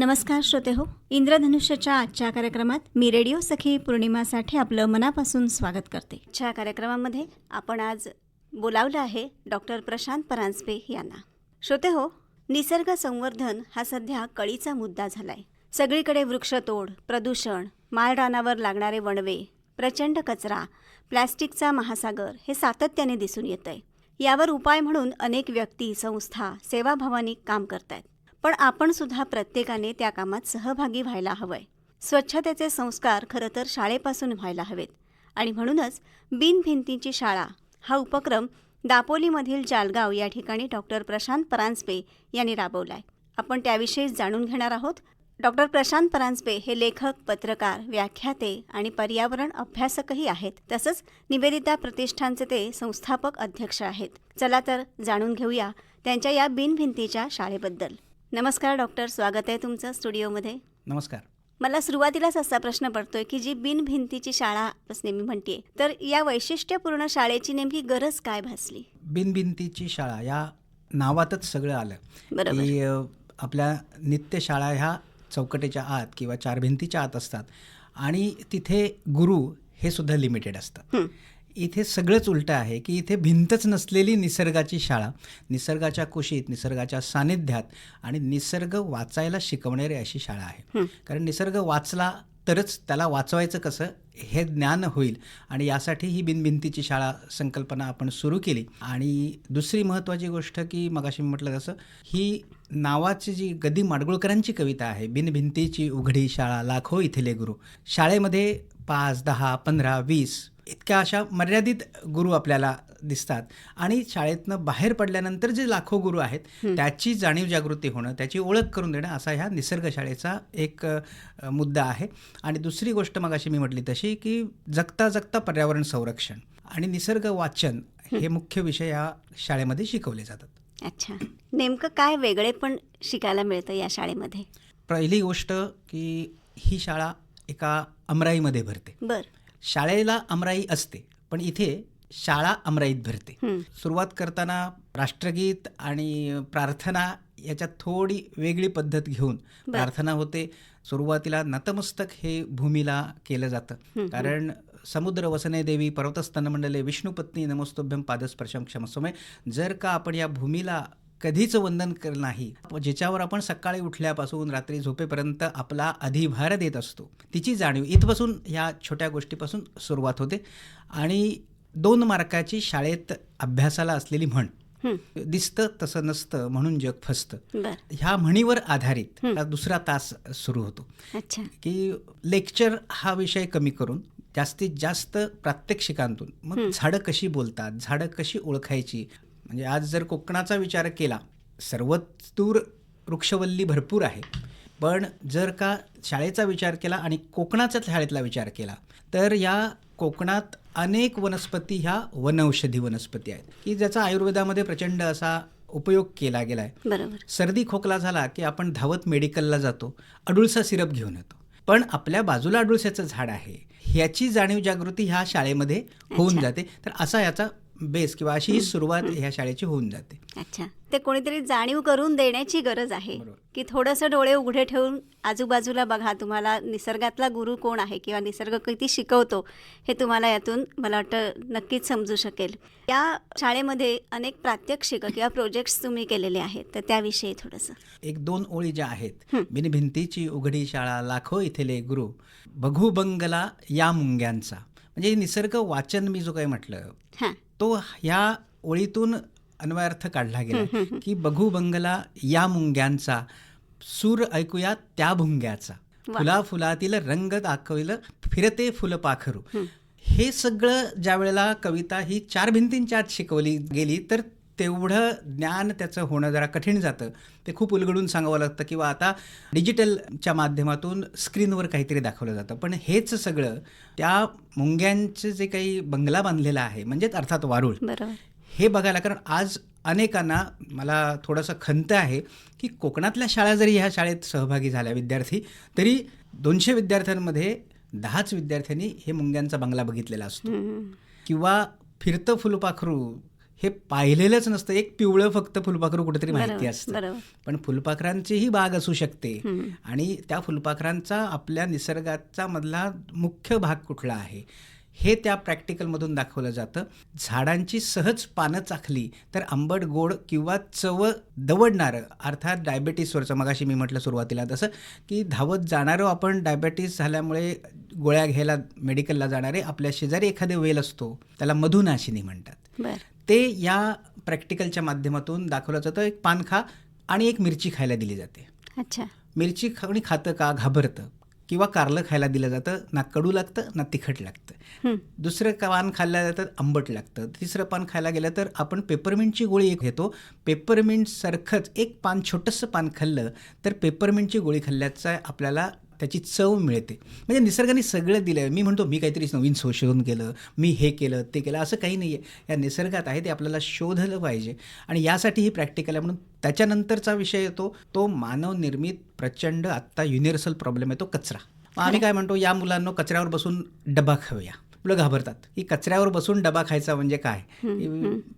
नमस्कार श्रोते हो इंद्रधनुष्यच्या आजच्या कार्यक्रमात मी रेडिओ सखी पौर्णिमासाठी आपलं मनापासून स्वागत करते. आजच्या कार्यक्रमामध्ये आपण आज बोलावलं आहे डॉक्टर प्रशांत परांजपे यांना. श्रोते हो निसर्ग संवर्धन हा सध्या कळीचा मुद्दा झालाय. सगळीकडे वृक्षतोड प्रदूषण माळरानावर लागणारे वणवे प्रचंड कचरा प्लॅस्टिकचा महासागर हे सातत्याने दिसून येत आहे यावर उपाय म्हणून अनेक व्यक्ती संस्था सेवाभावानी काम करतायत. पण आपण सुद्धा प्रत्येकाने त्या कामात सहभागी व्हायला हवंय. स्वच्छतेचे संस्कार खरं तर शाळेपासून व्हायला हवेत. आणि म्हणूनच बिनभिंतीची शाळा हा उपक्रम दापोलीमधील जालगाव या ठिकाणी डॉक्टर प्रशांत परांजपे यांनी राबवलाय. आपण त्याविषयी जाणून घेणार आहोत. डॉक्टर प्रशांत परांजपे हे लेखक पत्रकार व्याख्याते आणि पर्यावरण अभ्यासकही आहेत. तसंच निवेदिता प्रतिष्ठानचे ते संस्थापक अध्यक्ष आहेत. चला तर जाणून घेऊया त्यांच्या या बिनभिंतीच्या शाळेबद्दल. नमस्कार डॉक्टर. स्वागत आहे तुमचं स्टुडिओमध्ये. नमस्कार. मला सुरुवातीलाच असा प्रश्न पडतोय की जी बिनभिंतीची शाळा बस नेहमी म्हणते तर या वैशिष्ट्यपूर्ण शाळेची नेमकी गरज काय भासली? बिनभिंतीची शाळा या नावातच सगळं आलं की आपल्या नित्य शाळा ह्या चौकटीच्या आत किंवा चार भिंतीच्या आत असतात आणि तिथे गुरु हे सुद्धा लिमिटेड असतात. इथे सगळंच उलटं आहे की इथे भिंतच नसलेली निसर्गाची शाळा निसर्गाच्या कुशीत निसर्गाच्या सानिध्यात आणि निसर्ग वाचायला शिकवणारी अशी शाळा आहे. कारण निसर्ग वाचला तरच त्याला वाचवायचं कसं हे ज्ञान होईल. आणि यासाठी ही बिनभिंतीची शाळा संकल्पना आपण सुरू केली. आणि दुसरी महत्त्वाची गोष्ट की मगाशी म्हटलं तसं ही नावाची जी गदी माडगुळकरांची कविता आहे बिनभिंतीची उघडी शाळा लाखो इथले गुरु. शाळेमध्ये पाच दहा पंधरा वीस इतक्या अशा मर्यादित गुरु आपल्याला दिसतात. आणि शाळेतनं बाहेर पडल्यानंतर जे लाखो गुरु आहेत त्याची जाणीव जागृती होणं त्याची ओळख करून देणं असा ह्या निसर्ग शाळेचा एक मुद्दा आहे. आणि दुसरी गोष्ट मग अशी मी म्हटली तशी की जगता जगता पर्यावरण संरक्षण आणि निसर्ग वाचन हे मुख्य विषय या शाळेमध्ये शिकवले जातात. अच्छा. नेमकं काय वेगळे पण शिकायला मिळतं या शाळेमध्ये? पहिली गोष्ट की ही शाळा एका अमराईमध्ये भरते. बर. शाळेला अमराई असते पण इथे शाळा अमराईत भरते. सुरुवात करताना राष्ट्रगीत आणि प्रार्थना याच्यात थोडी वेगळी पद्धत घेऊन प्रार्थना होते. सुरुवातीला नतमस्तक हे भूमीला केलं जातं. कारण समुद्र वसने देवी पर्वतस्तन मंडले विष्णुपत्नी नमस्तोभ्यम पादस्पर्शम क्षमस्वमय जर का आपण या भूमीला कधीच वंदन केलं नाही. ज्याच्यावर आपण सकाळी उठल्यापासून रात्री झोपेपर्यंत आपला अधिभार देत असतो तिची जाणीव इथपासून ह्या छोट्या गोष्टीपासून सुरुवात होते. आणि दोन मार्काची शाळेत अभ्यासाला असलेली म्हण. दिसतं तसं नसतं म्हणून जग फसतं. ह्या म्हणीवर आधारित दुसरा तास सुरू होतो. की लेक्चर हा विषय कमी करून जास्तीत जास्त प्रात्यक्षिकांतून मग झाडं कशी बोलतात झाडं कशी ओळखायची म्हणजे आज जर कोकणाचा विचार केला सर्वच दूर वृक्षवल्ली भरपूर आहे. पण जर का शाळेचा विचार केला आणि कोकणाच्या शाळेतला विचार केला तर या कोकणात अनेक वनस्पती ह्या वनौषधी वनस्पती आहेत की ज्याचा आयुर्वेदामध्ये प्रचंड असा उपयोग केला गेला आहे बरोबर. सर्दी खोकला झाला की आपण धावत मेडिकलला जातो अडुळसा सिरप घेऊन येतो. पण आपल्या बाजूला अडुळसाचं झाड आहे ह्याची जाणीव जागृती ह्या शाळेमध्ये होऊन जाते. तर असा याचा बेस किंवा अशी ही सुरुवात ह्या शाळेची होऊन जाते. अच्छा. ते कोणीतरी जाणीव करून देण्याची गरज आहे. की थोडंसं डोळे उघडे ठेवून आजूबाजूला बघा तुम्हाला निसर्गातला गुरु कोण आहे किंवा निसर्ग किती शिकवतो हे तुम्हाला यातून मला वाटतं नक्कीच समजू शकेल. या शाळेमध्ये अनेक प्रात्यक्षिक किंवा प्रोजेक्ट्स तुम्ही केलेले आहेत तर त्याविषयी थोडंसं. एक दोन ओळी ज्या आहेत बिनभिंतीची उघडी शाळा लाखो इथले गुरु बघू बंगला या मुंग्यांचा. म्हणजे निसर्ग वाचन मी जो काही म्हटलं हां. तो ह्या ओळीतून अन्वयार्थ काढला गेला की बघू बंगला या मुंग्यांचा सूर ऐकूया त्या भुंग्याचा. फुला फुलातील रंग दाखविलं फिरते फुलपाखरू हे सगळं ज्या वेळेला कविता ही चार भिंतींच्या आत शिकवली गेली तर तेवढं ज्ञान त्याचं होणं जरा कठीण जातं. ते खूप उलगडून सांगावं लागतं किंवा आता डिजिटलच्या माध्यमातून स्क्रीनवर काहीतरी दाखवलं जातं. पण हेच सगळं त्या मुंग्यांचं जे काही बंगला बांधलेला आहे म्हणजेच अर्थात वारूळ हे बघायला कारण आज अनेकांना मला थोडंसं खंत आहे की कोकणातल्या शाळा जरी ह्या शाळेत सहभागी झाल्या विद्यार्थी तरी दोनशे विद्यार्थ्यांमध्ये दहाच विद्यार्थ्यांनी हे मुंग्यांचा बंगला बघितलेला असतो. किंवा फिरतं फुलपाखरू हे पाहिलेलंच नसतं. एक पिवळं फक्त फुलपाखरू कुठेतरी माहिती असतं. पण फुलपाखरांचीही बाग असू शकते. आणि त्या फुलपाखरांचा आपल्या निसर्गाचा मधला मुख्य भाग कुठला आहे? हे त्या प्रॅक्टिकलमधून दाखवलं जातं. झाडांची सहज पानं चाखली तर आंबट गोड किंवा चव दवडणारं अर्थात डायबेटीसवरचं मगाशी मी म्हटलं सुरुवातीला तसं की धावत जाणारं आपण डायबेटीस झाल्यामुळे गोळ्या घ्यायला मेडिकलला जाणारे आपल्या शेजारी एखादे वेल असतो त्याला मधुनाशिनी म्हणतात. ते या प्रॅक्टिकलच्या माध्यमातून दाखवलं जातं. एक पान खा आणि एक मिरची खायला दिली जाते. अच्छा. मिरची कोणी खातं का? घाबरतं. किंवा कारलं खायला दिलं जातं. ना कडू लागतं ना तिखट लागतं. दुसरं पान खाल्लं जातं? आंबट लागतं. तिसरं पान खायला गेलं तर आपण पेपरमिंटची गोळी एक घेतो. पेपरमिंटसारखंच एक पान छोटंसं पान खाल्लं तर पेपरमिंटची गोळी खाल्ल्याचा आपल्याला त्याची चव मिळते. म्हणजे निसर्गाने सगळं दिलं आहे मी म्हणतो मी काहीतरी नवीन संशोधन केलं मी हे केलं ते केलं असं काही नाही आहे या निसर्गात आहे ते आपल्याला शोधलं पाहिजे. आणि यासाठी ही प्रॅक्टिकल आहे. म्हणून त्याच्यानंतरचा विषय येतो तो मानवनिर्मित प्रचंड आत्ता युनिव्हर्सल प्रॉब्लेम आहे तो कचरा. आम्ही काय म्हणतो या मुलांना कचऱ्यावर बसून डबा खाऊया. मुलं घाबरतात. की कचऱ्यावर बसून डबा खायचा म्हणजे काय?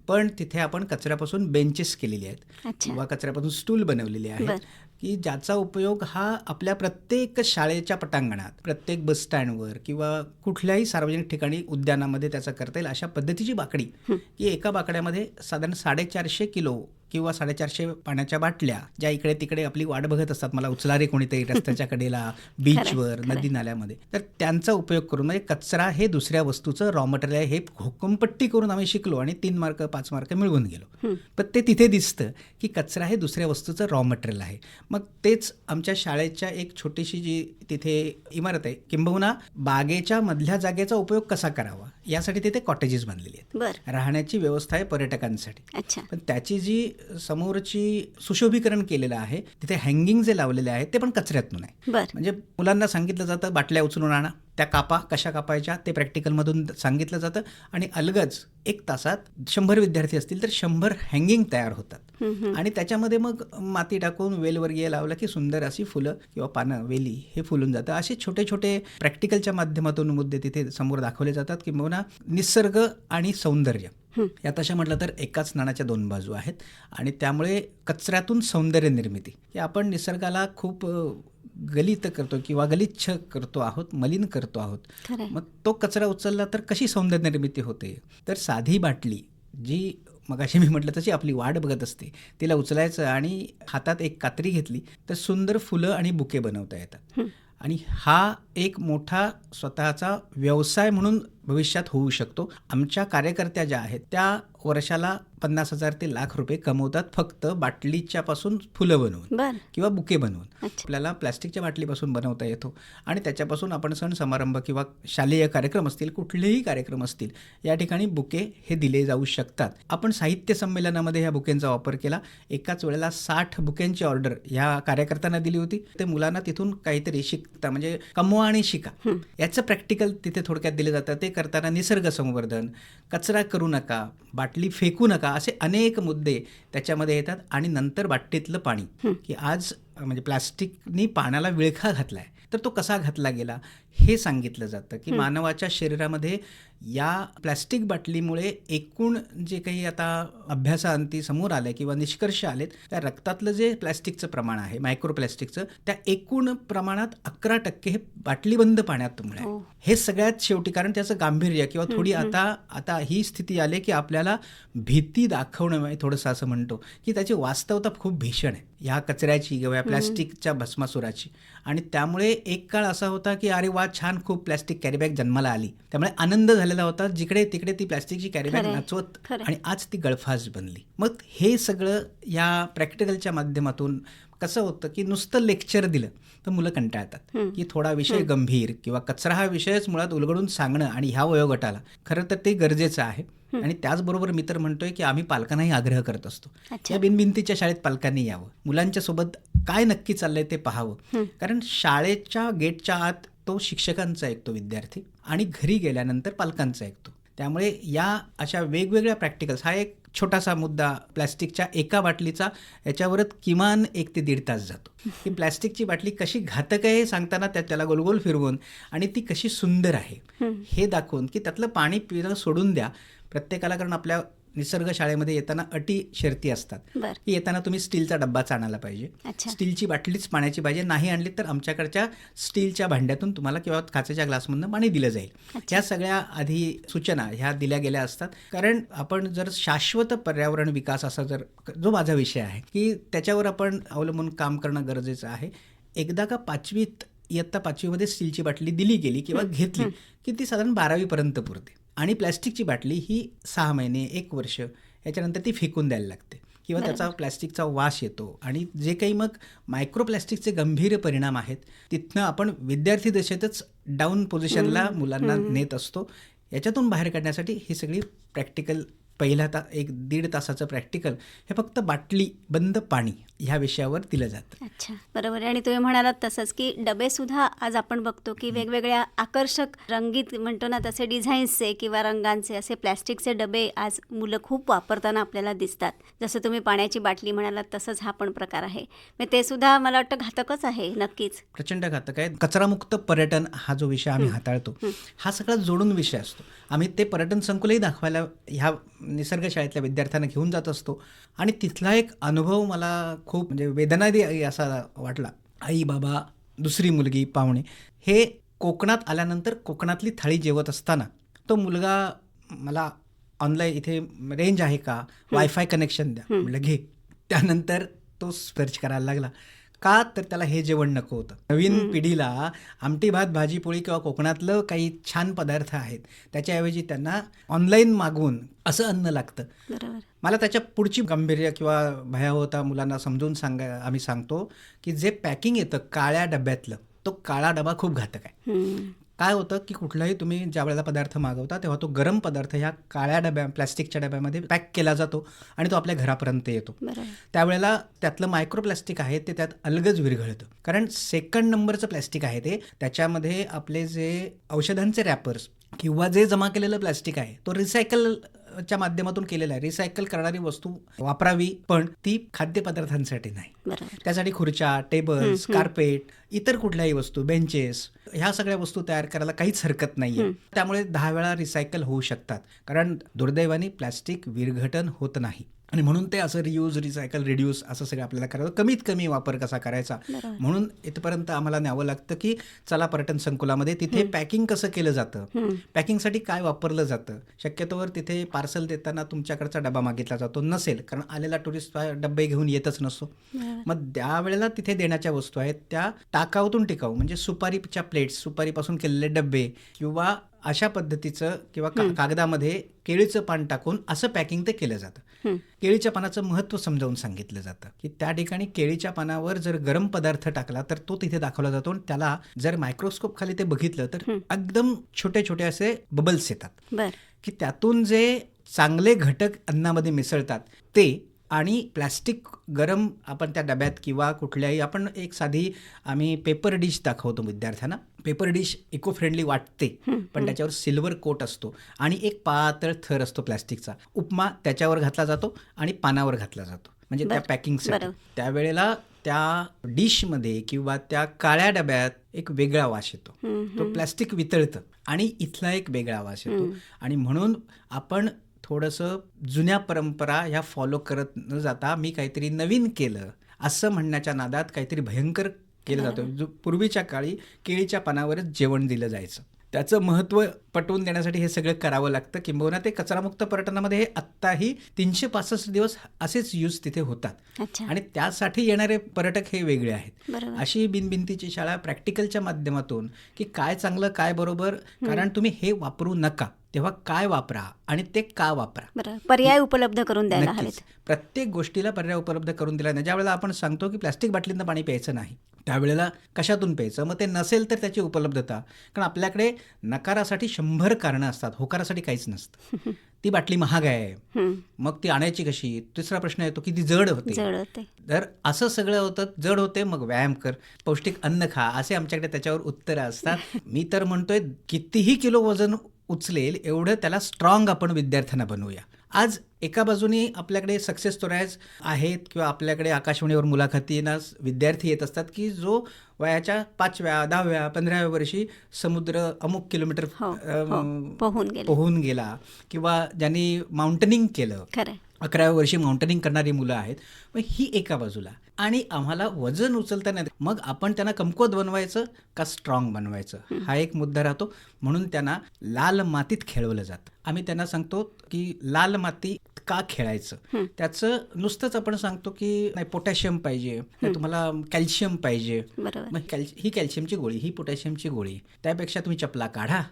पण तिथे आपण कचऱ्यापासून बेंचेस केलेली आहेत. किंवा कचऱ्यापासून स्टूल बनवलेले. आहेत. की ज्याचा उपयोग हा आपल्या प्रत्येक शाळेच्या पटांगणात प्रत्येक बसस्टँडवर किंवा कुठल्याही सार्वजनिक ठिकाणी उद्यानामध्ये त्याचा करता येईल अशा पद्धतीची बाकडी की एका बाकड्यामध्ये साधारण साडेचारशे किलो किंवा साडेचारशे पाण्याच्या बाटल्या ज्या इकडे तिकडे आपली वाट बघत असतात. मला उचलारे कोणीतरी रस्त्याच्या कडेला बीचवर. नदी नाल्यामध्ये. तर त्यांचा उपयोग करून म्हणजे कचरा हे दुसऱ्या वस्तूचं रॉ मटेरियल आहे. हे हुकुमपट्टी करून आम्ही शिकलो आणि तीन मार्क पाच मार्क मिळवून गेलो. पण ते तिथे दिसतं की कचरा हे दुसऱ्या वस्तूचं रॉ मटेरियल आहे. मग तेच आमच्या शाळेच्या एक छोटीशी जी तिथे इमारत आहे. किंबहुना बागेच्या मधल्या जागेचा उपयोग कसा करावा? यासाठी तिथे कॉटेजेस बांधलेली आहेत. राहण्याची व्यवस्था आहे पर्यटकांसाठी. अच्छा. पण त्याची जी समोरची सुशोभीकरण केलेलं आहे तिथे हँगिंग जे लावलेले आहे ते पण कचऱ्यातून आहे. म्हणजे मुलांना सांगितलं जातं बाटल्या उचलून आणा. त्या कापा कशा कापायच्या ते प्रॅक्टिकलमधून सांगितलं जातं आणि अलगच एक तासात शंभर विद्यार्थी असतील तर शंभर हँगिंग तयार होतात. आणि त्याच्यामध्ये मग माती टाकून वेलवर्गीय लावलं की सुंदर अशी फुलं किंवा पानं वेली हे फुलून जातं. असे छोटे छोटे प्रॅक्टिकलच्या माध्यमातून मुद्दे तिथे समोर दाखवले जातात किंवा निसर्ग आणि सौंदर्य. या तशा म्हटलं तर एकाच नाण्याच्या दोन बाजू आहेत आणि त्यामुळे कचऱ्यातून सौंदर्य निर्मिती. हे आपण निसर्गाला खूप गलित करतो किंवा गलिच्छ करतो आहोत मलिन करतो आहोत. मग तो कचरा उचलला तर कशी सौंदर्य निर्मिती होते? तर साधी बाटली जी मगाशी मी म्हटलं तशी आपली वाट बघत असते तिला उचलायचं आणि हातात एक कात्री घेतली तर सुंदर फुलं आणि बुके बनवता येतात. आणि हा एक मोठा स्वतःचा व्यवसाय म्हणून भविष्यात होऊ शकतो. आमच्या कार्यकर्त्या ज्या आहेत त्या वर्षाला पन्नास हजार ते लाख रुपये कमवतात फक्त बाटलीच्या पासून फुलं बनवून किंवा बुके बनवून. आपल्याला प्लॅस्टिकच्या बाटलीपासून बनवता येतो. आणि त्याच्यापासून आपण सण समारंभ किंवा शालेय कार्यक्रम असतील कुठलेही कार्यक्रम असतील या ठिकाणी बुके हे दिले जाऊ शकतात. आपण साहित्य संमेलनामध्ये ह्या बुकेंचा वापर केला. एकाच वेळेला साठ बुकेंची ऑर्डर ह्या कार्यकर्त्यांना दिली होती. ते मुलांना तिथून काहीतरी शिकता म्हणजे कमवा आणि शिका. याचं प्रॅक्टिकल तिथे थोडक्यात दिलं जातं. ते करताना निसर्ग संवर्धन कचरा करू नका बाटली फेकू नका असे अनेक मुद्दे त्याच्यामध्ये येतात आणि नंतर बाटलीतलं पाणी. की आज म्हणजे प्लास्टिकनी पाण्याला विळखा घातलाय. तर तो कसा घातला गेला? हे सांगितलं जातं की मानवाच्या शरीरामध्ये या प्लॅस्टिक बाटलीमुळे एकूण जे काही आता अभ्यासाअंती समोर आले किंवा निष्कर्ष आलेत त्या रक्तातलं जे प्लॅस्टिकचं प्रमाण आहे मायक्रो प्लॅस्टिकचं त्या एकूण प्रमाणात अकरा टक्के हे बाटलीबंद पाण्यामुळे आहे. हे. सगळ्यात शेवटी कारण त्याचं गांभीर्य किंवा थोडी आता आता ही स्थिती आली की आपल्याला भीती दाखवणं म्हणजे थोडंसं असं म्हणतो की त्याची वास्तवता खूप भीषण आहे. ह्या कचऱ्याची किंवा या प्लॅस्टिकच्या भस्मासुराची. आणि त्यामुळे एक काळ असा होता की अरे वा छान खूप प्लॅस्टिक कॅरीबॅग जन्माला आली. त्यामुळे आनंद झालेला होता जिकडे तिकडे ती प्लॅस्टिकची कॅरीबॅग नाचवत. आणि आज ती गळफास बनली. मग हे सगळं या प्रॅक्टिकलच्या माध्यमातून कसं होतं की नुसतं लेक्चर दिलं तर मुलं कंटाळतात. की थोडा विषय गंभीर किंवा कचरा हा विषयच मुळात उलगडून सांगणं आणि ह्या वयोगटाला. खरं तर ते गरजेचं आहे. आणि त्याचबरोबर मी तर म्हणतोय की आम्ही पालकांनाही आग्रह करत असतो. या बिनबिंतीच्या शाळेत पालकांनी यावं. मुलांच्या सोबत काय नक्की चाललंय ते पाहावं. कारण शाळेच्या गेटच्या आत तो शिक्षकांचा ऐकतो विद्यार्थी आणि घरी गेल्यानंतर पालकांचा ऐकतो त्यामुळे या अशा वेगवेगळ्या प्रॅक्टिकल्स हा एक छोटासा मुद्दा प्लॅस्टिकच्या एका बाटलीचा याच्यावरच किमान एक ते दीड तास जातो. की प्लॅस्टिकची बाटली कशी घातक आहे हे सांगताना त्या त्याला गोलगोल फिरवून आणि ती कशी सुंदर आहे हे दाखवून की त्यातलं पाणी पिणं सोडून द्या. प्रत्येकाला कारण आपल्या निसर्ग शाळेमध्ये येताना अटी शर्ती असतात. की येताना तुम्ही स्टीलचा डब्बाच आणायला पाहिजे. स्टीलची बाटलीच पाण्याची पाहिजे नाही आणली तर आमच्याकडच्या स्टीलच्या भांड्यातून तुम्हाला किंवा काचेच्या ग्लासमधनं पाणी दिलं जाईल. ह्या सगळ्या आधी सूचना ह्या दिल्या गेल्या असतात. कारण आपण जर शाश्वत पर्यावरण विकास असा जर जो माझा विषय आहे की त्याच्यावर आपण अवलंबून काम करणं गरजेचं आहे. एकदा का पाचवीत इयत्ता पाचवीमध्ये स्टीलची बाटली दिली गेली किंवा घेतली की ती साधारण बारावीपर्यंत पुरते. आणि प्लॅस्टिकची बाटली ही सहा महिने एक वर्ष याच्यानंतर ती फेकून द्यायला लागते. किंवा त्याचा प्लॅस्टिकचा वास येतो. आणि जे काही मग मायक्रोप्लॅस्टिकचे गंभीर परिणाम आहेत तिथनं आपण विद्यार्थी दशेतच डाऊन पोझिशनला मुलांना नेत असतो. याच्यातून बाहेर काढण्यासाठी ही सगळी प्रॅक्टिकल पहिला ता एक दीड तासाचं प्रॅक्टिकल हे फक्त बाटली बंद पाणी. ह्या विषयावर दिलं जातं. अच्छा बरोबर आहे. आणि तुम्ही म्हणालात तसंच की डबे सुद्धा आज आपण बघतो की वेगवेगळ्या आकर्षक रंगीत म्हणतो ना तसे डिझाईन्सचे किंवा रंगांचे असे प्लॅस्टिकचे डबे आज मुलं खूप वापरताना आपल्याला दिसतात. जसं तुम्ही पाण्याची बाटली म्हणालात तसंच हा पण प्रकार आहे. मग ते सुद्धा मला वाटतं घातकच आहे नक्कीच. प्रचंड घातक आहे. कचरामुक्त पर्यटन हा जो विषय आम्ही हाताळतो हा सगळा जोडून विषय असतो. आम्ही ते पर्यटन संकुलही दाखवायला ह्या निसर्ग शाळेतल्या विद्यार्थ्यांना घेऊन जात असतो. आणि तिथला एक अनुभव मला खूप म्हणजे वेदनादी असा वाटला. आई बाबा दुसरी मुलगी पाहुणे. हे कोकणात आल्यानंतर कोकणातली थाळी जेवत असताना तो मुलगा मला ऑनलाईन इथे रेंज आहे का? वायफाय कनेक्शन द्या. म्हटलं घे. त्यानंतर तो सर्च करायला लागला. का तर त्याला हे जेवण नको होतं. नवीन पिढीला आमटी भात भाजी पोळी किंवा कोकणातलं काही छान पदार्थ आहेत त्याच्याऐवजी त्यांना ऑनलाईन मागवून असं अन्न लागतं. बरोबर. मला त्याच्या पुढची गांभीर्य किंवा भयावहता मुलांना समजून सांगा आम्ही सांगतो की जे पॅकिंग येतं काळ्या डब्यातलं तो काळा डबा खूप घातक आहे. काय होतं की कुठलाही तुम्ही ज्या वेळेला पदार्थ मागवता तेव्हा तो गरम पदार्थ ह्या काळ्या डब्या प्लॅस्टिकच्या डब्यामध्ये पॅक केला जातो आणि तो आपल्या घरापर्यंत येतो. त्यावेळेला त्यातलं मायक्रोप्लास्टिक आहे ते त्यात अलगच विरघळतं. कारण सेकंड नंबरचं प्लॅस्टिक आहे ते त्याच्यामध्ये आपले जे औषधांचे रॅपर्स किंवा जे जमा केलेलं प्लॅस्टिक आहे तो रिसायकल च्या माध्यमातून केलेला आहे. रिसायकल करणारी वस्तू वापरावी पण ती खाद्यपदार्थांसाठी नाही. त्यासाठी खुर्च्या टेबल्स कार्पेट इतर कुठल्याही वस्तू बेंचेस ह्या सगळ्या वस्तू तयार करायला काहीच हरकत नाहीये. त्यामुळे दहा वेळा रिसायकल होऊ शकतात. कारण दुर्दैवाने प्लॅस्टिक विरघटन होत नाही. आणि म्हणून ते असं रियूज रिसायकल रिड्यूस असं सगळं आपल्याला करावं कमीत कमी वापर कसा करायचा. म्हणून इथपर्यंत आम्हाला न्यावं लागतं की चला पर्यटन संकुलामध्ये तिथे पॅकिंग कसं केलं जातं? पॅकिंगसाठी काय वापरलं जातं? शक्यतोवर तिथे पार्सल देताना तुमच्याकडचा डबा मागितला जातो नसेल. कारण आलेला टुरिस्ट डबे घेऊन येतच नसतो. मग त्यावेळेला तिथे देण्याच्या वस्तू आहेत त्या टाकाऊतून टिकाऊ. म्हणजे सुपारीच्या प्लेट्स सुपारीपासून केलेले डबे किंवा अशा पद्धतीचं किंवा कागदामध्ये केळीचं पान टाकून असं पॅकिंग ते केलं जातं. केळीच्या पानाचं महत्त्व समजावून सांगितलं जातं. की त्या ठिकाणी केळीच्या पानावर जर गरम पदार्थ टाकला तर तो तिथे दाखवला जातो आणि त्याला जर मायक्रोस्कोप खाली ते बघितलं तर एकदम छोटे छोटे असे बबल्स येतात. की त्यातून जे चांगले घटक अन्नामध्ये मिसळतात ते आणि प्लॅस्टिक गरम आपण त्या डब्यात किंवा कुठल्याही आपण एक साधी आम्ही पेपर डिश दाखवतो विद्यार्थ्यांना पेपर डिश इको फ्रेंडली वाटते पण त्याच्यावर सिल्वर कोट असतो आणि एक पातळ थर असतो प्लॅस्टिकचा. उपमा त्याच्यावर घातला जातो आणि पानावर घातला जातो. म्हणजे त्या पॅकिंगसाठी बरं. त्यावेळेला त्या डिशमध्ये किंवा त्या काळ्या डब्यात एक वेगळा वास येतो. तो प्लॅस्टिक वितळतं आणि इथला एक वेगळा वास येतो. आणि म्हणून आपण थोडंसं जुन्या परंपरा ह्या फॉलो करत न जाता मी काहीतरी नवीन केलं असं म्हणण्याच्या नादात काहीतरी भयंकर केलं जातं. जो पूर्वीच्या काळी केळीच्या पानावरच जेवण दिलं जायचं. त्याचं महत्त्व पटवून देण्यासाठी हे सगळं करावं लागतं. किंबहुना ते कचरामुक्त पर्यटनामध्ये हे आत्ताही तीनशे पासष्ट दिवस असेच यूज तिथे होतात. आणि त्यासाठी येणारे पर्यटक हे वेगळे आहेत. अशी बिनबिंतीची शाळा प्रॅक्टिकलच्या माध्यमातून की काय चांगलं काय बरोबर कारण तुम्ही हे वापरू नका. तेव्हा काय वापरा आणि ते का वापरा? पर्याय उपलब्ध करून द्यायला प्रत्येक गोष्टीला पर्याय उपलब्ध करून दिला नाही ज्यावेळेला आपण सांगतो की प्लॅस्टिक बाटलीतनं पाणी प्यायचं नाही. त्यावेळेला कशातून प्यायचं? मग ते नसेल तर त्याची उपलब्धता. कारण आपल्याकडे नकारासाठी शंभर कारणं असतात. होकारासाठी काहीच नसतं. ती बाटली महाग आहे. मग ती आणायची कशी? तिसरा प्रश्न येतो की ती जड होते. तर असं सगळं होतं. जड होते मग व्यायाम कर. पौष्टिक अन्न खा. असे आमच्याकडे त्याच्यावर उत्तरं असतात. मी तर म्हणतोय कितीही किलो वजन उचलेल एवढं त्याला स्ट्रॉंग आपण विद्यार्थ्यांना बनवूया. आज एका बाजूनी आपल्याकडे सक्सेस स्टोऱ्याज आहेत किंवा आपल्याकडे आकाशवाणीवर मुलाखतींना विद्यार्थी येत असतात की जो वयाच्या पाचव्या दहाव्या पंधराव्या वर्षी समुद्र अमुक किलोमीटर हो, हो, पोहून गेले. पोहून गेला किंवा ज्यांनी माउंटनिंग केलं. अकराव्या वर्षी माउंटनिंग करणारी मुलं आहेत. मग ही एका बाजूला. आणि आम्हाला वजन उचलता नाही. मग आपण त्यांना कमकुवत बनवायचं का स्ट्रॉंग बनवायचं? हा एक मुद्दा राहतो. म्हणून त्यांना लाल मातीत खेळवलं जातं. आम्ही त्यांना सांगतो की लाल माती का खेळायचं? त्याचं नुसतंच आपण सांगतो की नाही पोटॅशियम पाहिजे. तुम्हाला कॅल्शियम पाहिजे. मग ही कॅल्शियमची गोळी ही पोटॅशियमची गोळी. त्यापेक्षा तुम्ही चपला काढा.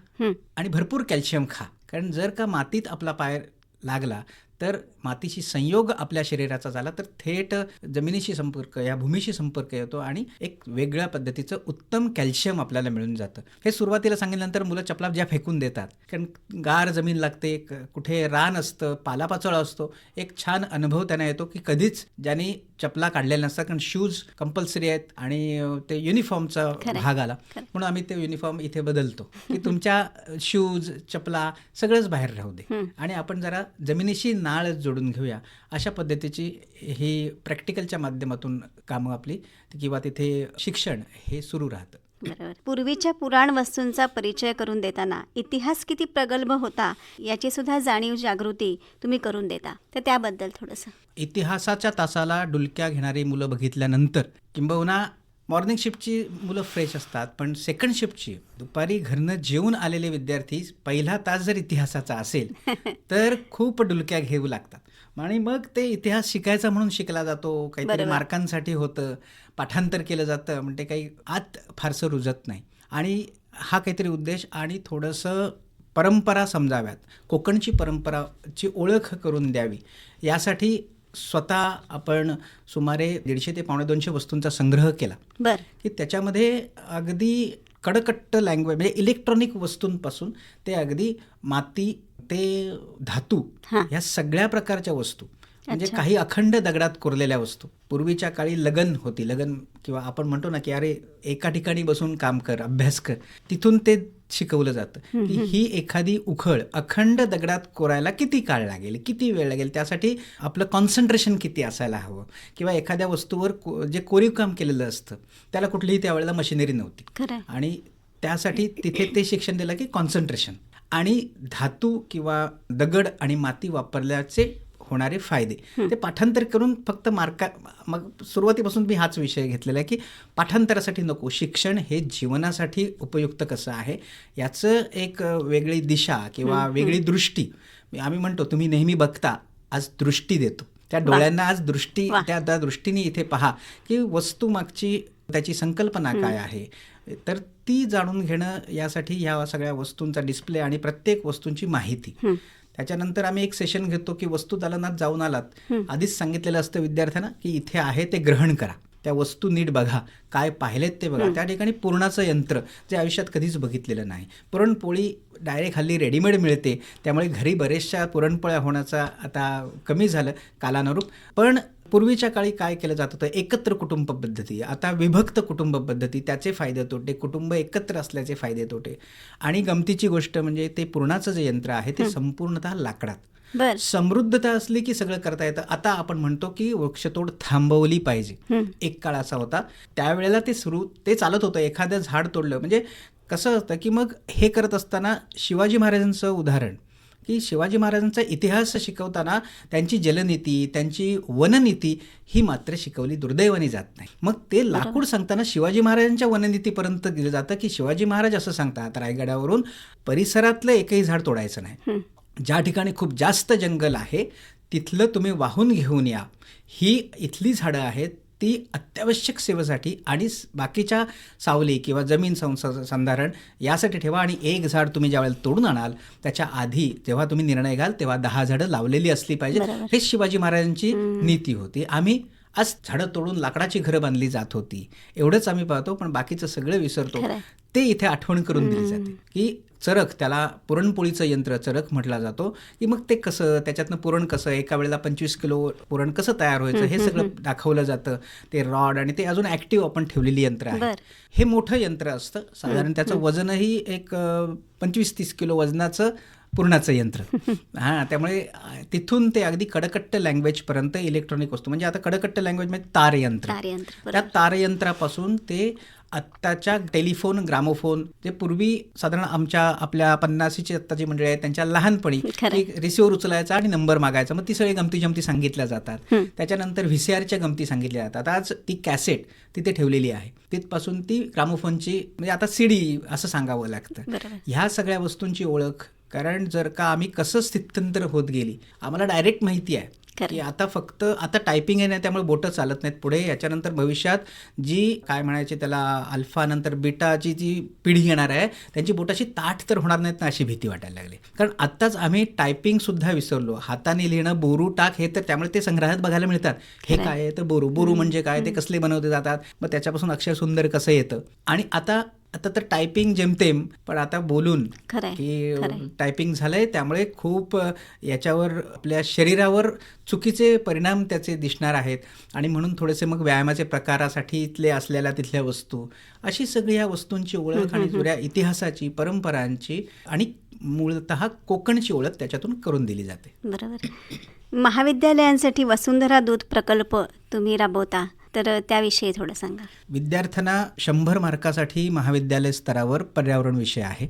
आणि भरपूर कॅल्शियम खा. कारण जर का मातीत आपला पाय लागला तर मातीशी संयोग आपल्या शरीराचा झाला तर थेट जमिनीशी संपर्क या भूमीशी संपर्क येतो आणि एक वेगळ्या पद्धतीचं उत्तम कॅल्शियम आपल्याला मिळून जातं हे सुरुवातीला सांगितल्यानंतर मुलं चपला ज्या फेकून देतात कारण गार जमीन लागते कुठे रान असतं पालापाचोळा असतो एक छान अनुभव त्यांना येतो की कधीच ज्यांनी चपला काढलेल्या नसतात कारण शूज कंपल्सरी आहेत आणि ते युनिफॉर्मचा. भाग आला. म्हणून आम्ही ते युनिफॉर्म इथे बदलतो की तुमच्या शूज चपला सगळंच बाहेर राहू दे. आणि आपण जरा जमिनीशी नाळ जोडून घेऊया. अशा पद्धतीची ही प्रॅक्टिकलच्या माध्यमातून कामं आपली किंवा तिथे शिक्षण हे सुरू राहतं. बरोबर. पूर्वीच्या पुराण वस्तूंचा परिचय करून देताना इतिहास किती प्रगल्भ होता याची सुद्धा जाणीव जागृती तुम्ही करून देता. तर त्याबद्दल थोडंसं. इतिहासाच्या तासाला डुलक्या घेणारी मुलं बघितल्यानंतर किंबहुना मॉर्निंग शिफ्टची मुलं फ्रेश असतात पण सेकंड शिफ्टची दुपारी घरनं जेवून आलेले विद्यार्थी पहिला तास जर इतिहासाचा असेल तर खूप डुलक्या घेऊ लागतात आणि मग ते इतिहास शिकायचा म्हणून शिकला जातो काहीतरी. मार्कांसाठी होतं पाठांतर केलं जातं म्हणजे काही आत फारसं रुजत नाही आणि हा काहीतरी उद्देश आणि थोडंसं परंपरा समजाव्यात कोकणची परंपराची ओळख करून द्यावी यासाठी स्वतः आपण सुमारे दीडशे ते पावणे दोनशे वस्तूंचा संग्रह केला. बर. की त्याच्यामध्ये अगदी कडकट्ट लँग्वेज म्हणजे इलेक्ट्रॉनिक वस्तूंपासून ते अगदी माती ते धातू. ह्या सगळ्या प्रकारच्या वस्तू. म्हणजे. काही अखंड दगडात कोरलेल्या वस्तू. पूर्वीच्या काळी लगन होती. लगन किंवा आपण म्हणतो ना की अरे एका ठिकाणी बसून काम कर अभ्यास कर तिथून ते शिकवलं जातं. की ही एखादी उखळ अखंड दगडात कोरायला किती काळ लागेल किती वेळ लागेल त्यासाठी आपलं कॉन्सन्ट्रेशन किती असायला हवं? किंवा एखाद्या वस्तूवर को- जे कोरीव काम केलेलं असतं त्याला कुठलीही त्यावेळेला मशिनरी नव्हती. आणि त्यासाठी तिथे ते शिक्षण दिलं की कॉन्सन्ट्रेशन आणि धातू किंवा दगड आणि माती वापरल्याचे होणारे फायदे. ते पाठांतर करून फक्त मार्का मग सुरुवातीपासून मी हाच विषय घेतलेला आहे की पाठांतरासाठी नको शिक्षण हे जीवनासाठी उपयुक्त कसं आहे याचं एक वेगळी दिशा किंवा वेगळी दृष्टी. आम्ही म्हणतो तुम्ही नेहमी बघता आज दृष्टी देतो. त्या डोळ्यांना आज दृष्टी. त्या त्या दृष्टीने इथे पहा की वस्तू मागची त्याची संकल्पना काय आहे. तर ती जाणून घेणं यासाठी ह्या सगळ्या वस्तूंचा डिस्प्ले आणि प्रत्येक वस्तूंची माहिती. त्याच्यानंतर आम्ही एक सेशन घेतो की वस्तू दालनात जाऊन आलात. आधीच सांगितलेलं असतं विद्यार्थ्यांना की इथे आहे ते ग्रहण करा. त्या वस्तू नीट बघा. काय पाहिलेत ते बघा. त्या ठिकाणी पुरणाचं यंत्र जे आयुष्यात कधीच बघितलेलं नाही. पुरणपोळी डायरेक्ट हल्ली रेडीमेड मिळते. त्यामुळे घरी बरेचशा पुरणपोळ्या होण्याचा आता कमी झालं कालानुरूप. पण पूर्वीच्या काळी काय केलं जात होतं? एकत्र कुटुंब पद्धती. आता विभक्त कुटुंब पद्धती त्याचे फायदे तोटे कुटुंब एकत्र असल्याचे फायदे तोटे. आणि गमतीची गोष्ट म्हणजे ते पुरणाचं जे यंत्र आहे ते संपूर्णतः लाकडात. समृद्धता असली की सगळं करता येतं. आता आपण म्हणतो की वृक्षतोड थांबवली पाहिजे. एक काळ असा होता. त्यावेळेला ते सुरू ते चालत होतं. एखादं झाड तोडलं. म्हणजे कसं असतं की मग हे करत असताना शिवाजी महाराजांचं उदाहरण की शिवाजी महाराजांचा इतिहास शिकवताना त्यांची जलनीती त्यांची वननीती ही मात्र शिकवली दुर्दैवाने जात नाही. मग ते लाकूड सांगताना शिवाजी महाराजांच्या वननीतीपर्यंत दिलं जातं की शिवाजी महाराज असं सांगतात. रायगडावरून परिसरातलं एकही झाड तोडायचं नाही. ज्या ठिकाणी खूप जास्त जंगल आहे तिथलं तुम्ही वाहून घेऊन या. ही इथली झाडं आहेत ती अत्यावश्यक सेवेसाठी आणि बाकीच्या सावली किंवा जमीन संस- संधारण यासाठी ठेवा आणि एक झाड तुम्ही ज्यावेळेला तोडून आणाल त्याच्या आधी जेव्हा तुम्ही निर्णय घ्याल तेव्हा दहा झाडं लावलेली असली पाहिजे बरोबर. हे शिवाजी महाराजांची नीती होती. आम्ही आज झाडं तोडून लाकडाची घरं बांधली जात होती. एवढंच आम्ही पाहतो पण बाकीचं सगळं विसरतो. ते इथे आठवण करून दिली जाते की चरक त्याला पुरणपोळीचं यंत्र चरक म्हटला जातो की मग ते कसं त्याच्यातनं पुरण कसं एका वेळेला पंचवीस किलो पुरण कसं तयार व्हायचं हे सगळं दाखवलं जातं. ते रॉड आणि ते अजून ऍक्टिव्ह आपण ठेवलेली यंत्र आहे. हे मोठं यंत्र असतं. साधारण त्याचं वजनही एक पंचवीस तीस किलो वजनाचं पूर्णाचं यंत्र. हां त्यामुळे तिथून ते अगदी कडकट्ट लँग्वेजपर्यंत इलेक्ट्रॉनिक वस्तू. म्हणजे आता कडकट्ट लँग्वेज म्हणजे तार यंत्र तारयंत्र त्या तारयंत्रापासून ते आत्ताच्या टेलिफोन ग्रामोफोन जे पूर्वी साधारण आमच्या आपल्या पन्नासीची आत्ताची मंडळी आहेत त्यांच्या लहानपणी. एक रिसिव्हर उचलायचा आणि नंबर मागायचा मग ती सगळी गमती जमती सांगितल्या जातात. त्याच्यानंतर व्ही सी आरच्या गमती सांगितल्या जातात आज ती कॅसेट तिथे ठेवलेली आहे तिथपासून ती ग्रामोफोनची म्हणजे आता सीडी असं सांगावं लागतं ह्या सगळ्या वस्तूंची ओळख कारण जर का आम्ही कसं स्थित्यंतर होत गेली आम्हाला डायरेक्ट माहिती आहे. की आता फक्त आता टायपिंग आहे ना त्यामुळे बोटं चालत नाहीत पुढे. याच्यानंतर भविष्यात जी काय म्हणायचे त्याला अल्फा नंतर बीटाची जी पिढी येणार आहे त्यांची बोटाची ताठ तर होणार नाहीत ना अशी भीती वाटायला लागली. कारण आत्ताच आम्ही टायपिंग सुद्धा विसरलो. हाताने लिहिणं बोरू टाक हे तर त्यामुळे ते संग्रहात बघायला मिळतात. हे. काय आहे? तर बोरू. बोरू म्हणजे काय? ते कसले बनवले जातात? मग त्याच्यापासून अक्षर सुंदर कसं येतं? आणि आता आता तर टायपिंग जेमतेम पण आता बोलून की. टायपिंग झालंय त्यामुळे खूप याच्यावर आपल्या शरीरावर चुकीचे परिणाम त्याचे दिसणार आहेत. आणि म्हणून थोडेसे मग व्यायामाचे प्रकारासाठी इथले असलेल्या तिथल्या वस्तू अशी सगळी ह्या वस्तूंची ओळख आणि जुऱ्या इतिहासाची परंपरांची आणि मूळतः कोकणची ओळख त्याच्यातून करून दिली जाते. बरोबर. महाविद्यालयांसाठी वसुंधरा दूध प्रकल्प तुम्ही राबवता. तर त्याविषयी थोडं सांगा. विद्यार्थ्यांना शंभर मार्कासाठी महाविद्यालय स्तरावर पर्यावरण विषय आहे.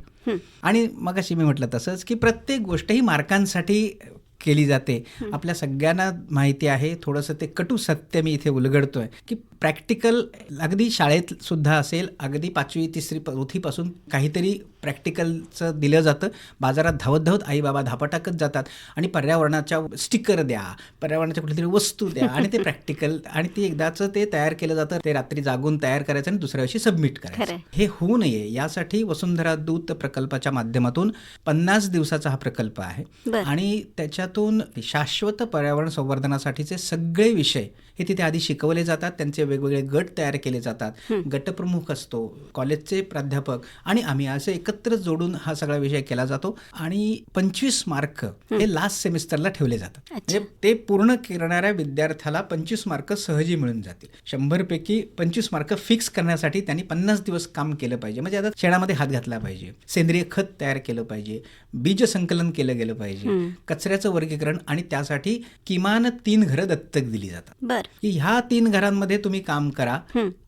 आणि मग अशी मी म्हटलं तसंच की प्रत्येक गोष्ट ही मार्कांसाठी केली जाते. आपल्या सगळ्यांना माहिती आहे थोडंसं ते कटू सत्य मी इथे उलगडतोय की प्रॅक्टिकल अगदी शाळेत सुद्धा असेल अगदी पाचवी तिसरी चौथीपासून काहीतरी प्रॅक्टिकलचं दिलं जातं. बाजारात धावत धावत आई बाबा धापा टाकत जातात. आणि पर्यावरणाच्या स्टिकर द्या पर्यावरणाच्या कुठली तरी वस्तू द्या आणि ते प्रॅक्टिकल आणि ते एकदाचं ते तयार केलं जातं. ते रात्री जागून तयार करायचं आणि दुसऱ्या दिवशी सबमिट करायचं. हे होऊ नये. यासाठी वसुंधरा दूत प्रकल्पाच्या माध्यमातून पन्नास दिवसाचा हा प्रकल्प आहे. आणि त्याच्यातून शाश्वत पर्यावरण संवर्धनासाठीचे सगळे विषय हे तिथे आधी शिकवले जातात. त्यांचे वेगवेगळे गट तयार केले जातात. गटप्रमुख असतो कॉलेजचे प्राध्यापक आणि आम्ही असे एकत्र जोडून हा सगळा विषय केला जातो आणि पंचवीस मार्क हे. लास्ट सेमिस्टरला ठेवले जातात. म्हणजे ते पूर्ण करणाऱ्या विद्यार्थ्याला पंचवीस मार्क सहजी मिळून जातील. शंभर पैकी पंचवीस मार्क फिक्स करण्यासाठी त्यांनी पन्नास दिवस काम केलं पाहिजे. म्हणजे आता शेणामध्ये हात घातला पाहिजे सेंद्रिय खत तयार केलं पाहिजे बीज संकलन केलं गेलं पाहिजे कचऱ्याचं वर्गीकरण आणि त्यासाठी किमान तीन घरं दत्तक दिली जातात. ह्या तीन घरांमध्ये तुम्ही काम करा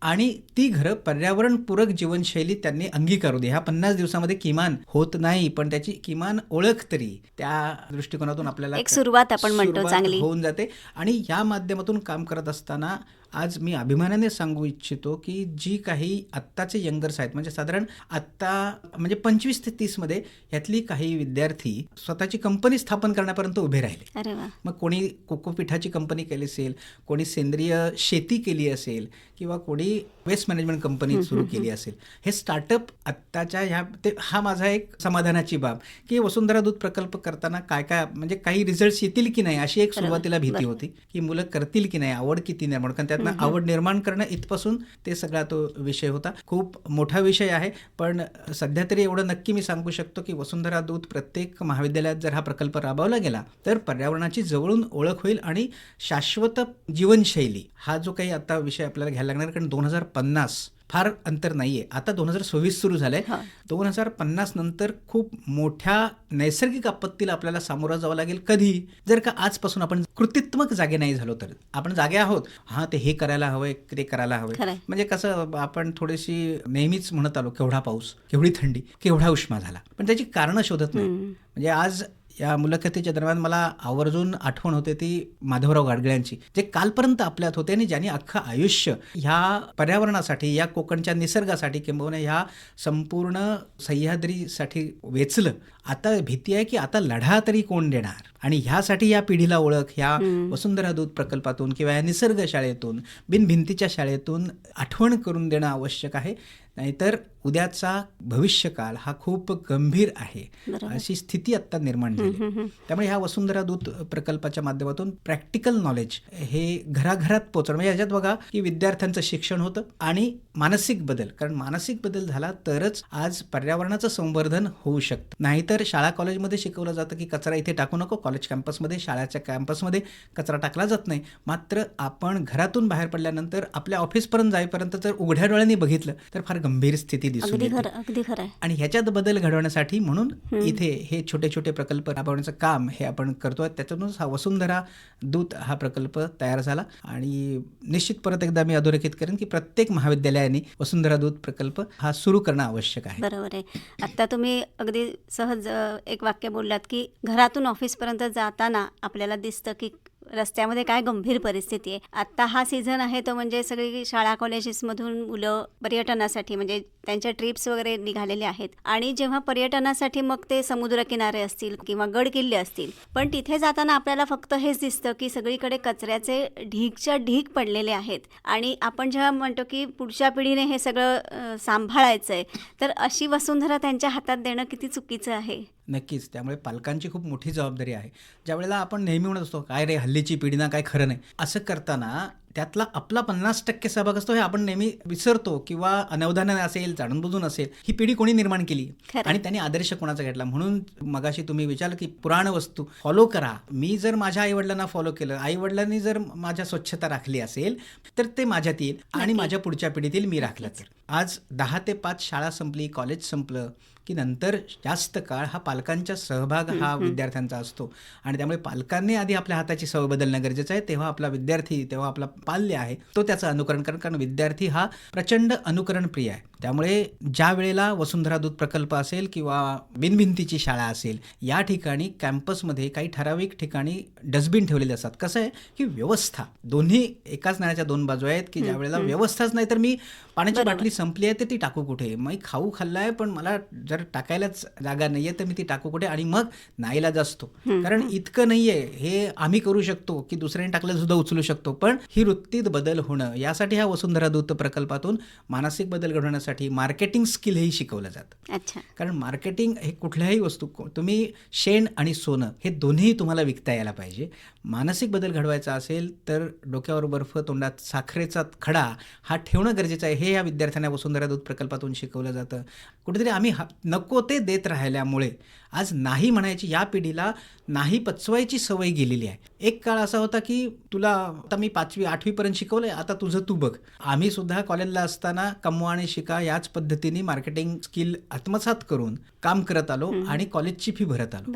आणि ती घरं पर्यावरणपूरक जीवनशैली त्यांनी अंगीकारू दे. ह्या पन्नास दिवसामध्ये किमान होत नाही पण त्याची किमान ओळख तरी त्या दृष्टिकोनातून आपल्याला एक सुरुवात आपण म्हणतो चांगली. होऊन जाते. आणि या माध्यमातून काम करत असताना आज मी अभिमानाने सांगू इच्छितो की जी काही आत्ताचे यंगर्स आहेत म्हणजे साधारण आत्ता म्हणजे पंचवीस ते तीसमध्ये ह्यातली काही विद्यार्थी स्वतःची कंपनी स्थापन करण्यापर्यंत उभे राहिले. मग कोणी कोकोपिठाची कंपनी केली असेल कोणी सेंद्रिय शेती केली असेल किंवा कोणी वेस्ट मॅनेजमेंट कंपनी सुरू केली असेल. हे स्टार्टअप आत्ताच्या ह्या ते हा माझा एक समाधानाची बाब. की वसुंधरा दूध प्रकल्प करताना काय काय म्हणजे काही रिझल्ट्स येतील की नाही अशी एक सुरुवातीला भीती होती. की मुलं करतील की नाही आवड किती निर्माण कारण त्यातनं आवड निर्माण करणं इथपासून ते सगळा तो विषय होता. खूप मोठा विषय आहे. पण सध्या तरी एवढं नक्की मी सांगू शकतो की वसुंधरा दूध प्रत्येक महाविद्यालयात जर हा प्रकल्प राबवला गेला तर पर्यावरणाची जवळून ओळख होईल आणि शाश्वत जीवनशैली हा जो काही आता विषय आपल्याला घ्यायला लागणार कारण दोन हजार पन्नास. फार अंतर नाहीये. आता दोन हजार सव्वीस सुरू झालंय. हा. दोन हजार पन्नास नंतर खूप मोठ्या नैसर्गिक आपत्तीला आपल्याला सामोरं जावं लागेल कधी? जर का आजपासून आपण कृतित्मक जागे नाही झालो तर? आपण जागे आहोत. हा ते हे करायला हवंय ते करायला हवंय. म्हणजे कसं आपण थोडीशी नेहमीच म्हणत आलो केवढा पाऊस केवढी थंडी केवढा उष्मा झाला. पण त्याची कारणं शोधत नाही. म्हणजे आज या मुलाखतीच्या दरम्यान मला आवर्जून आठवण होते ती माधवराव गाडगिळ्यांची जे कालपर्यंत आपल्यात होते आणि ज्यांनी अख्खं आयुष्य ह्या पर्यावरणासाठी या कोकणच्या निसर्गासाठी किंबहुना ह्या संपूर्ण सह्याद्रीसाठी वेचलं. आता भीती आहे की आता लढा तरी कोण देणार? आणि ह्यासाठी या पिढीला ओळख ह्या वसुंधरा दूध प्रकल्पातून किंवा या निसर्ग शाळेतून बिनभिंतीच्या शाळेतून आठवण करून देणं आवश्यक आहे. नाहीतर उद्याचा भविष्यकाल हा खूप गंभीर आहे. अशी स्थिती आता निर्माण झाली. त्यामुळे ह्या वसुंधरा दूत प्रकल्पाच्या माध्यमातून प्रॅक्टिकल नॉलेज हे घराघरात पोहोचणं म्हणजे याच्यात बघा की विद्यार्थ्यांचं शिक्षण होतं आणि मानसिक बदल. कारण मानसिक बदल झाला तरच आज पर्यावरणाचं संवर्धन होऊ शकतं. नाहीतर शाळा कॉलेजमध्ये शिकवलं जातं की कचरा इथे टाकू नको कॉलेज कॅम्पसमध्ये शाळेच्या कॅम्पसमध्ये कचरा टाकला जात नाही. मात्र आपण घरातून बाहेर पडल्यानंतर आपल्या ऑफिसपर्यंत जाईपर्यंत जर उघड्या डोळ्यांनी बघितलं तर फार गंभीर स्थिती दिसून अगदी येते. खरं अगदी खरं आहे. आणि ह्याच्यात बदल घडवण्यासाठी म्हणून इथे हे छोटे छोटे प्रकल्प राबवण्याचं काम हे आपण करतोय. त्याच्यातूनच हा वसुंधरा दूत हा प्रकल्प तयार झाला. आणि निश्चित परत एकदा मी अधोरेखित करेन की प्रत्येक महाविद्यालयाने वसुंधरा दूत प्रकल्प हा सुरू करणं आवश्यक आहे. बरोबर आहे. आत्ता तुम्ही अगदी सहज एक वाक्य बोललात की घरातून ऑफिसपर्यंत जाताना आपल्याला दिसतं की रस्त्यामध्ये काय गंभीर परिस्थिती आहे? आत्ता हा सीझन आहे तो म्हणजे सगळी शाळा कॉलेजेसमधून मुलं पर्यटनासाठी म्हणजे त्यांच्या ट्रिप्स वगैरे निघालेले आहेत. आणि जेव्हा पर्यटनासाठी मग ते समुद्रकिनारे असतील किंवा गड किल्ले असतील पण तिथे जाताना आपल्याला फक्त हेच दिसतं की सगळीकडे कचऱ्याचे ढीगच्या ढीग पडलेले आहेत. आणि आपण जेव्हा म्हणतो की पुढच्या पिढीने हे सगळं सांभाळायचं आहे तर अशी वसुंधरा त्यांच्या हातात देणं किती चुकीचं आहे? नक्कीच. त्यामुळे पालकांची खूप मोठी जबाबदारी आहे. ज्या वेळेला आपण नेहमी म्हणत असतो काय रे हल्लीची पिढी ना काय खरं नाही. असं करताना त्यातला आपला पन्नास टक्के सहभाग असतो हे आपण नेहमी विसरतो किंवा अनवधानाने असेल जाणून बुजून असेल ही पिढी कोणी निर्माण केली. आणि त्यांनी आदर्श कोणाचा घेतला? म्हणून मगाशी तुम्ही विचारलं की पुराण वस्तू फॉलो करा. मी जर माझ्या आईवडिलांना फॉलो केलं आईवडिलांनी जर माझ्या स्वच्छता राखली असेल तर ते माझ्यात येईल आणि. माझ्या पुढच्या पिढीतील मी राखलं तर. आज दहा ते पाच शाळा संपली कॉलेज संपलं की नंतर जास्त काळ हा पालकांचा सहभाग हा विद्यार्थ्यांचा असतो. आणि त्यामुळे पालकांनी आधी आपल्या हाताची सवय बदलणं गरजेचं आहे. तेव्हा आपला विद्यार्थी तेव्हा आपला पाल्य आहे तो त्याचं अनुकरण करेल कारण विद्यार्थी हा प्रचंड अनुकरण प्रिय आहे. त्यामुळे ज्या वेळेला वसुंधरा दूत प्रकल्प असेल किंवा बिनभिंतीची शाळा असेल या ठिकाणी कॅम्पसमध्ये काही ठराविक ठिकाणी डस्टबिन ठेवलेले असतात. कसं आहे की व्यवस्था. दोन्ही एकाच नाण्याच्या दोन बाजू आहेत की ज्या वेळेला व्यवस्थाच नाही तर मी पाण्याची. बाटली संपली आहे तर ती टाकू कुठे? मग खाऊ खाल्लाय पण मला जर टाकायलाच जागा नाहीये तर मी ती टाकू कुठे? आणि मग नाईलाज असतो कारण इतकं नाहीये. हे आम्ही करू शकतो की दुसऱ्याने टाकलं सुद्धा उचलू शकतो. पण ही वृत्तीत बदल होणं यासाठी ह्या वसुंधरा दूत प्रकल्पातून मानसिक बदल घडवण्यासाठी मार्केटिंग स्किल हेही शिकवलं जातं. अच्छा. कारण मार्केटिंग हे कुठल्याही वस्तू तुम्ही शेण आणि सोनं हे दोन्ही तुम्हाला विकता यायला पाहिजे. मानसिक बदल घडवायचा असेल तर डोक्यावर बर्फ तोंडात साखरेचा खडा हा ठेवणं गरजेचं आहे. हे या विद्यार्थ्यांना वसुंधरा दूत प्रकल्पातून शिकवलं जातं. कुठेतरी आम्ही हा- नको ते देत राहिल्यामुळे आज नाही म्हणायची या पिढीला नाही पचवायची सवय गेलेली आहे. एक काळ असा होता की तुला आता मी पाचवी आठवीपर्यंत शिकवलंय आता तुझं तू बघ. आम्ही सुद्धा कॉलेजला असताना कमवा आणि शिका याच पद्धतीने मार्केटिंग स्किल आत्मसात करून काम करत आलो आणि कॉलेजची फी भरत आलो.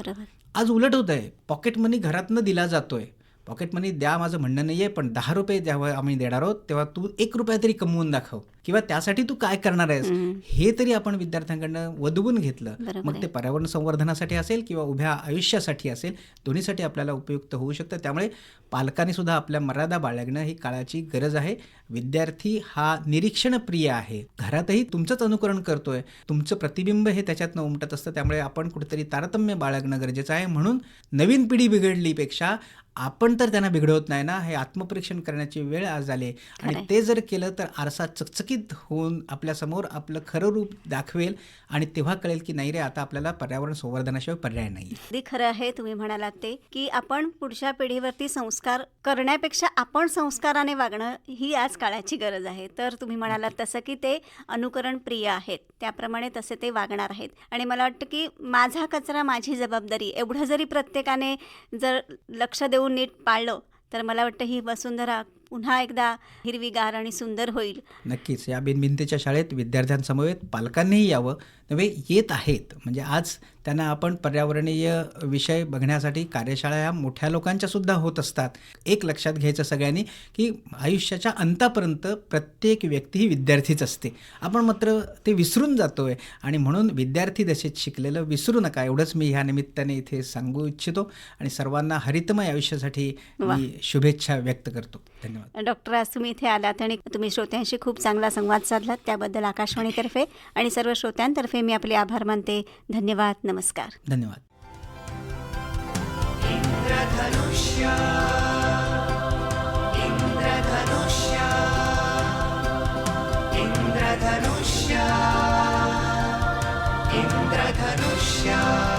आज उलट होत आहे पॉकेट मनी घरातनं दिला जातोय. पॉकेट मनी द्या माझं म्हणणं नाही आहे पण दहा रुपये जेव्हा आम्ही देणार आहोत तेव्हा तू एक रुपया तरी कमवून दाखव. किंवा त्यासाठी तू काय करणार आहेस हे तरी आपण विद्यार्थ्यांकडनं वदवून घेतलं. मग ते पर्यावरण संवर्धनासाठी असेल किंवा उभ्या आयुष्यासाठी असेल दोन्हीसाठी आपल्याला उपयुक्त होऊ शकतं. त्यामुळे पालकांनी सुद्धा आपल्या मर्यादा बाळगणं ही काळाची गरज आहे. विद्यार्थी हा निरीक्षण प्रिय आहे. घरातही तुमचंच अनुकरण करतोय. तुमचं प्रतिबिंब हे त्याच्यातनं उमटत असतं. त्यामुळे आपण कुठेतरी तारतम्य बाळगणं गरजेचं आहे. म्हणून नवीन पिढी बिघडलीपेक्षा आपण तर त्यांना बिघडवत नाही ना. हे आत्मपरीक्षण करण्याची वेळ आज आली. आणि. ते जर केलं तर आरसा चकचकीत होऊन आपल्यासमोर आपलं खरं रूप दाखवेल आणि तेव्हा कळेल की नाही रे आता आपल्याला पर्यावरण संवर्धनाशिवाय पर्याय नाही अगदी खरं आहे तुम्ही म्हणालात ते की आपण पुढच्या पिढीवरती संस्कार करण्यापेक्षा आपण संस्काराने वागणं ही आज काळाची गरज आहे. तर तुम्ही म्हणालात तसं की ते अनुकरण प्रिय आहेत त्याप्रमाणे तसे ते वागणार आहेत. आणि मला वाटतं की माझा कचरा माझी जबाबदारी एवढं जरी प्रत्येकाने जर लक्ष देऊन नीट पाळलं तर मला वाटतं ही वसुंधरा पुन्हा एकदा हिरवीगार आणि सुंदर होईल. नक्कीच. या बिनभिंतीच्या शाळेत विद्यार्थ्यांसमवेत पालकांनीही यावं. नव्हे येत आहेत. म्हणजे आज त्यांना आपण पर्यावरणीय विषय बघण्यासाठी कार्यशाळा या मोठ्या लोकांच्या सुद्धा होत असतात. एक लक्षात घ्यायचं सगळ्यांनी की आयुष्याच्या अंतापर्यंत प्रत्येक व्यक्ती ही विद्यार्थीच असते. आपण मात्र ते विसरून जातोय आणि म्हणून विद्यार्थी दशेत शिकलेलं विसरू नका. एवढंच मी ह्या निमित्ताने इथे सांगू इच्छितो आणि सर्वांना हरितमय आयुष्यासाठी मी शुभेच्छा व्यक्त करतो. धन्यवाद. डॉक्टर आज तुम्ही इथे आलात आणि तुम्ही श्रोत्यांशी खूप चांगला संवाद साधलात. त्याबद्दल आकाशवाणीतर्फे आणि सर्व श्रोत्यांतर्फे मी आपले आभार मानते. धन्यवाद. नमस्कार. धन्यवाद. इंद्रधनुष्य इंद्रधनुष्य.